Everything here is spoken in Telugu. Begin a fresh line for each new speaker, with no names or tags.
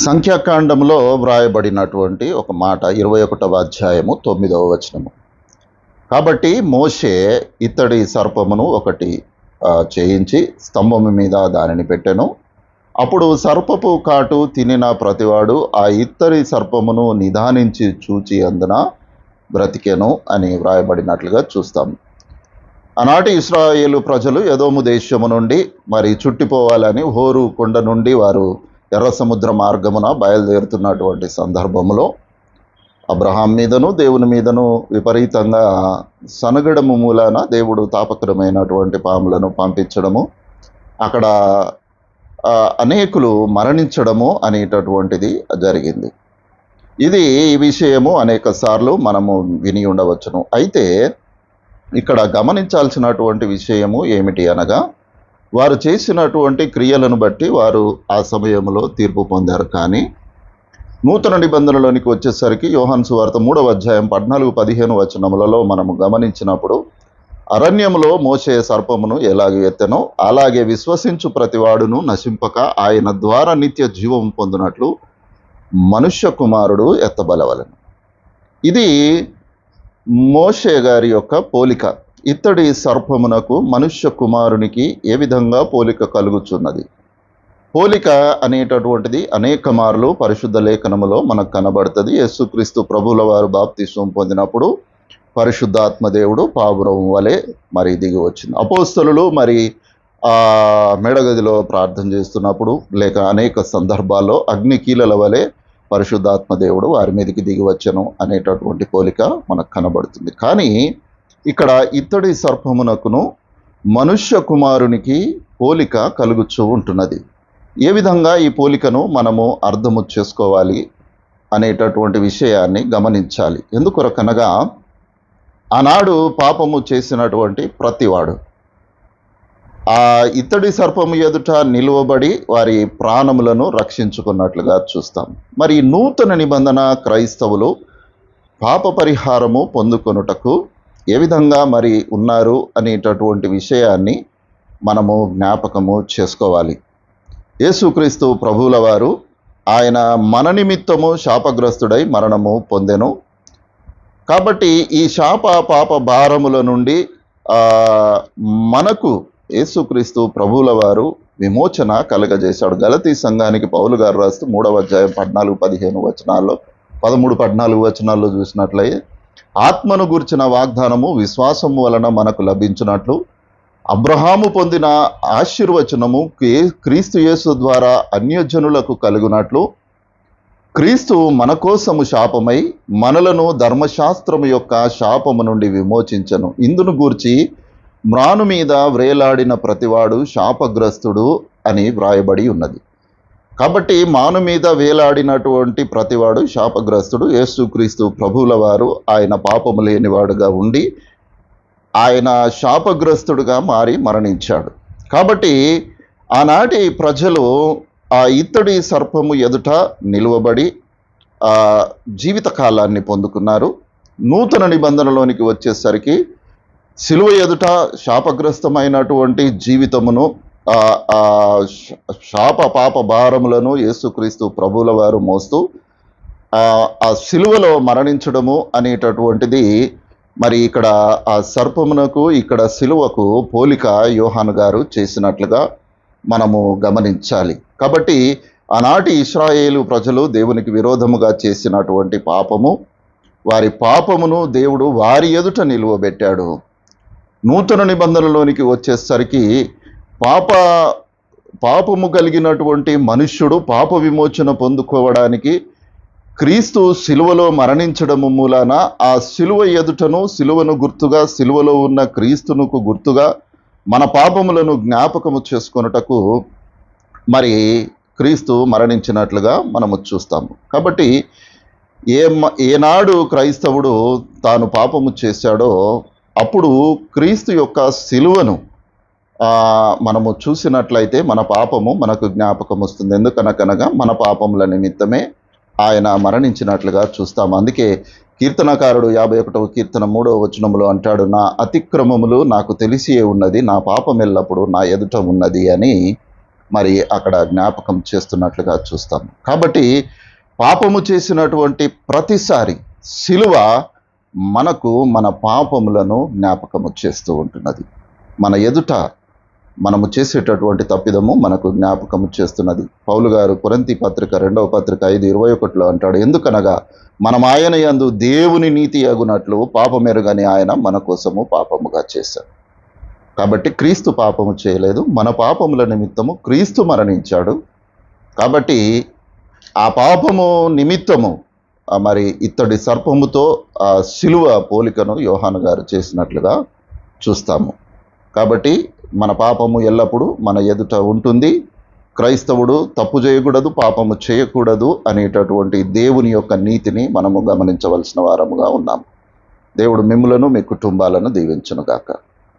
సంఖ్యాకాండంలో వ్రాయబడినటువంటి ఒక మాట ఇరవై ఒకటవ అధ్యాయము తొమ్మిదవ వచనము. కాబట్టి మోషే ఇత్తడి సర్పమును ఒకటి చేయించి స్తంభము మీద దానిని పెట్టెను. అప్పుడు సర్పపు కాటు తినిన ప్రతివాడు ఆ ఇత్తడి సర్పమును నిదానించి చూచి అందున బ్రతికెను అని వ్రాయబడినట్లుగా చూస్తాం. ఆనాటి ఇస్రాయేలు ప్రజలు యదోము దేశము నుండి మరి చుట్టిపోవాలని హోరు కొండ నుండి వారు ఎర్ర సముద్ర మార్గమున బయలుదేరుతున్నటువంటి సందర్భంలో అబ్రహాం మీదను దేవుని మీదను విపరీతంగా సనగడము మూలాన దేవుడు తాపకరమైనటువంటి పాములను పంపించడము అక్కడ అనేకులు మరణించడము అనేటటువంటిది జరిగింది. ఇది ఈ విషయము అనేక సార్లు మనము విని ఉండవచ్చును. అయితే ఇక్కడ గమనించాల్సినటువంటి విషయము ఏమిటి అనగా వారు చేసినటువంటి క్రియలను బట్టి వారు ఆ సమయంలో తీర్పు పొందారు. కానీ నూతన నిబంధనలోనికి వచ్చేసరికి యోహాన్ సువార్త మూడవ అధ్యాయం పద్నాలుగు పదిహేను వచనములలో మనము గమనించినప్పుడు అరణ్యంలో మోసే సర్పమును ఎలాగ ఎత్తెనో అలాగే విశ్వసించు ప్రతివాడును నశింపక ఆయన ద్వారా నిత్య జీవం పొందినట్లు మనుష్య కుమారుడు ఎత్తబలవలను. ఇది మోషే గారి యొక్క పోలిక. ఇత్తడి సర్పమునకు మనుష్య కుమారునికి ఏ విధంగా పోలిక కలుగుచున్నది? పోలిక అనేటటువంటిది అనేక మార్లు పరిశుద్ధ లేఖనములో మనకు కనబడుతుంది. యేసుక్రీస్తు ప్రభుల వారు బాప్తిస్వం పొందినప్పుడు పరిశుద్ధాత్మ దేవుడు పావురం వలె మరి దిగి వచ్చింది. అపోస్తలు మరి మెడగదిలో ప్రార్థన చేస్తున్నప్పుడు లేక అనేక సందర్భాల్లో అగ్నికీలల వలె పరిశుద్ధాత్మ దేవుడు వారి మీదకి దిగి వచ్చను అనేటటువంటి పోలిక మనకు కనబడుతుంది. కానీ ఇక్కడ ఇత్తడి సర్పమునకును మనుష్య కుమారునికి పోలిక కలుగుచూ ఉంటున్నది. ఏ విధంగా ఈ పోలికను మనము అర్థము చేసుకోవాలి అనేటటువంటి విషయాన్ని గమనించాలి. ఎందుకొరకనగా ఆనాడు పాపము చేసినటువంటి ప్రతివాడు ఆ ఇత్తడి సర్పము ఎదుట నిలువబడి వారి ప్రాణములను రక్షించుకున్నట్లుగా చూస్తాం. మరి నూతన నిబంధన క్రైస్తవులు పాప పరిహారము పొందుకొనుటకు ఏ విధంగా మరి ఉన్నారు అనేటటువంటి విషయాన్ని మనము జ్ఞాపకము చేసుకోవాలి. యేసుక్రీస్తు ప్రభువుల వారు ఆయన మన నిమిత్తము శాపగ్రస్తుడై మరణము పొందెను. కాబట్టి ఈ శాప పాప భారముల నుండి మనకు యేసుక్రీస్తు ప్రభువుల వారు విమోచన కలగజేశాడు. గలతీ సంఘానికి పౌలు గారు రాస్తూ మూడవ అధ్యాయం పద్నాలుగు పదిహేను వచనాల్లో పదమూడు పద్నాలుగు వచనాల్లో చూసినట్లయితే ఆత్మను గూర్చిన వాగ్దానము విశ్వాసము వలన మనకు లభించినట్లు అబ్రహాము పొందిన ఆశీర్వచనము కే- క్రీస్తు యేసు ద్వారా అన్యజనులకు కలుగునట్లు క్రీస్తు మన కోసము శాపమై మనలను ధర్మశాస్త్రము యొక్క శాపము నుండి విమోచించను. ఇందును గూర్చి మ్రాను మీద వ్రేలాడిన ప్రతివాడు శాపగ్రస్తుడు అని వ్రాయబడి ఉన్నది. కాబట్టి మాను మీద వేలాడినటువంటి ప్రతివాడు శాపగ్రస్తుడు యేసుక్రీస్తు ప్రభువుల వారు ఆయన పాపము లేనివాడుగా ఉండి ఆయన శాపగ్రస్తుడుగా మారి మరణించాడు. కాబట్టి ఆనాటి ప్రజలు ఆ ఇత్తడి సర్పము ఎదుట నిలువబడి ఆ జీవిత కాలాన్ని పొందుకున్నారు. నూతన నిబంధనలోనికి వచ్చేసరికి సిలువ ఎదుట శాపగ్రస్తమైనటువంటి జీవితమును శాప పాప భారములను యేసుక్రీస్తు ప్రభువుల వారు మోస్తూ ఆ ఆ సిలువలో మరణించడము అనేటటువంటిది మరి ఇక్కడ ఆ సర్పమునకు ఇక్కడ సిలువకు పోలిక యోహాను గారు చేసినట్లుగా మనము గమనించాలి. కాబట్టి ఆనాటి ఇస్రాయేలు ప్రజలు దేవునికి విరోధముగా చేసినటువంటి పాపము వారి పాపమును దేవుడు వారి ఎదుట నిలువబెట్టాడు. నూతన నిబంధనలోనికి వచ్చేసరికి పాప పాపము కలిగినటువంటి మనుష్యుడు పాప విమోచన పొందుకోవడానికి క్రీస్తు సిలువలో మరణించడము మూలాన ఆ సిలువ ఎదుటను సిలువను గుర్తుగా సిలువలో ఉన్న క్రీస్తునుకు గుర్తుగా మన పాపములను జ్ఞాపకము చేసుకొనుటకు మరి క్రీస్తు మరణించినట్లుగా మనము చూస్తాము. కాబట్టి ఏ మ- ఏనాడు క్రైస్తవుడు తాను పాపము చేశాడో అప్పుడు క్రీస్తు యొక్క సిలువను మనము చూసినట్లయితే మన పాపము మనకు జ్ఞాపకం వస్తుంది. ఎందుకనకనగా మన పాపముల నిమిత్తమే ఆయన మరణించినట్లుగా చూస్తాము అందుకే కీర్తనకారుడు యాభై ఒకటవ కీర్తన మూడవ వచనములో అంటాడు నా అతిక్రమములు నాకు తెలిసియే ఉన్నది నా పాపం ఎల్లప్పుడు నా ఎదుట ఉన్నది అని మరి అక్కడ జ్ఞాపకం చేస్తున్నట్లుగా చూస్తాం. కాబట్టి పాపము చేసినటువంటి ప్రతిసారి శిలువ మనకు మన పాపములను జ్ఞాపకము చేస్తూ ఉంటున్నది. మన ఎదుట మనము చేసేటటువంటి తప్పిదము మనకు జ్ఞాపకము చేస్తున్నది. పౌలు గారు కొరంతి పత్రిక రెండవ పత్రిక ఐదు ఇరవై ఒకటిలో అంటాడు ఎందుకనగా మనం ఆయన యందు దేవుని నీతి అగునట్లు పాపమెరుగని ఆయన మన కోసము పాపముగా చేశాడు. కాబట్టి క్రీస్తు పాపము చేయలేదు. మన పాపముల నిమిత్తము క్రీస్తు మరణించాడు. కాబట్టి ఆ పాపము నిమిత్తము మరి ఇత్తడి సర్పముతో ఆ శిలువ పోలికను యోహాను గారు చేసినట్లుగా చూస్తాము. కాబట్టి మన పాపము ఎల్లప్పుడూ మన ఎదుట ఉంటుంది. క్రైస్తవుడు తప్పు చేయకూడదు పాపము చేయకూడదు అనేటటువంటి దేవుని యొక్క నీతిని మనము గమనించవలసిన వారముగా ఉన్నాము దేవుడు మిమ్ములను మీ కుటుంబాలను దీవించునుగాక.